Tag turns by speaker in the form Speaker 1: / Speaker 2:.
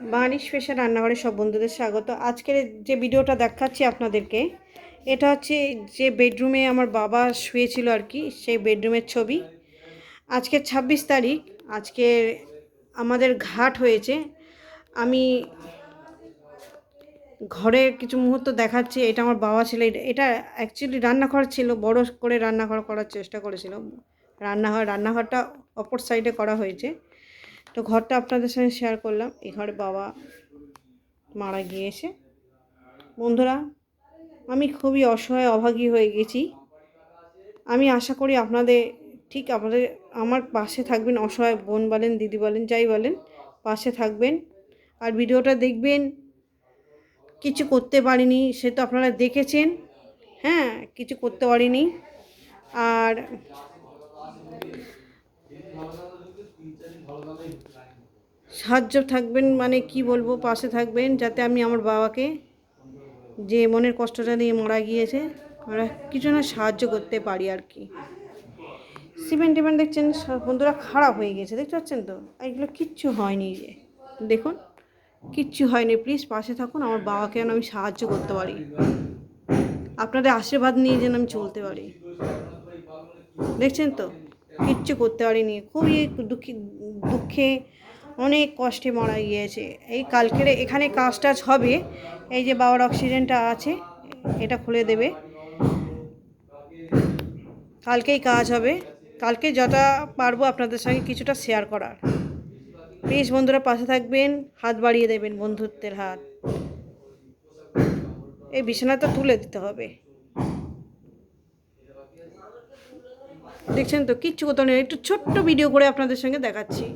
Speaker 1: বাঙালি special রান্নাঘরে সব বন্ধুদের স্বাগত। আজকের যে ভিডিওটা দেখাচ্ছি আপনাদেরকে, এটা হচ্ছে যে বেডরুমে আমার বাবা শুয়েছিল আর কি, সেই বেডরুমের ছবি। আজকে ছাব্বিশ তারিখ, আজকে আমাদের ঘাট হয়েছে। আমি ঘরে কিছু মুহূর্ত দেখাচ্ছি, এটা আমার বাবা ছিল, এটা অ্যাকচুয়ালি রান্নাঘর ছিল, বড় করে রান্নাঘর করার চেষ্টা করেছিল। রান্নাঘর, রান্নাঘরটা অপর সাইডে করা হয়েছে। তো ঘরটা আপনাদের সঙ্গে শেয়ার করলাম। এই ঘরে বাবা মারা গিয়েছে। বন্ধুরা, আমি খুবই অসহায়, অভাগী হয়ে গেছি। আমি আশা করি আপনাদের, ঠিক আপনাদের, আমার পাশে থাকবেন অসহায় বোন বলেন, দিদি বলেন, যাই বলেন, পাশে থাকবেন। আর ভিডিওটা দেখবেন, কিছু করতে পারিনি, সে তো আপনারা দেখেছেন। হ্যাঁ কিছু করতে পারিনি। আর সাহায্য থাকবেন মানে কি বলব, পাশে থাকবেন যাতে আমি আমার বাবাকে যে মনের কষ্টটা নিয়ে মারা গিয়েছে, আমরা কিছু না সাহায্য করতে পারি আর কি। সিমেন্ট টিমেন্ট দেখছেন বন্ধুরা খারাপ হয়ে গেছে, দেখতে পাচ্ছেন তো? এগুলো কিচ্ছু হয়নি যে। দেখুন, কিচ্ছু হয়নি, প্লিজ পাশে থাকুন, আমার বাবাকে যেন আমি সাহায্য করতে পারি। আপনাদের আশীর্বাদ নিয়ে যেন আমি চলতে পারি। দেখছেন তো? কিচ্ছু করতে পারিনি, খুবই দুঃখী, দুঃখে অনেক কষ্টে মারা গিয়েছে। এই কালকের এখানে কাজ টাজ হবে। এই যে বাবার অক্সিজেনটা আছে, এটা খুলে দেবে। কালকেই কাজ হবে। কালকে যটা পারব আপনাদের সঙ্গে কিছুটা শেয়ার করার। প্লিজ বন্ধুরা পাশে থাকবেন, হাত বাড়িয়ে দেবেন বন্ধুত্বের হাত। এই বিছানাটা তুলে দিতে হবে। দেখছেন তো, কিচ্ছু কোথাও নেই। একটু ছোট্ট ভিডিও করে আপনাদের সঙ্গে দেখাচ্ছি।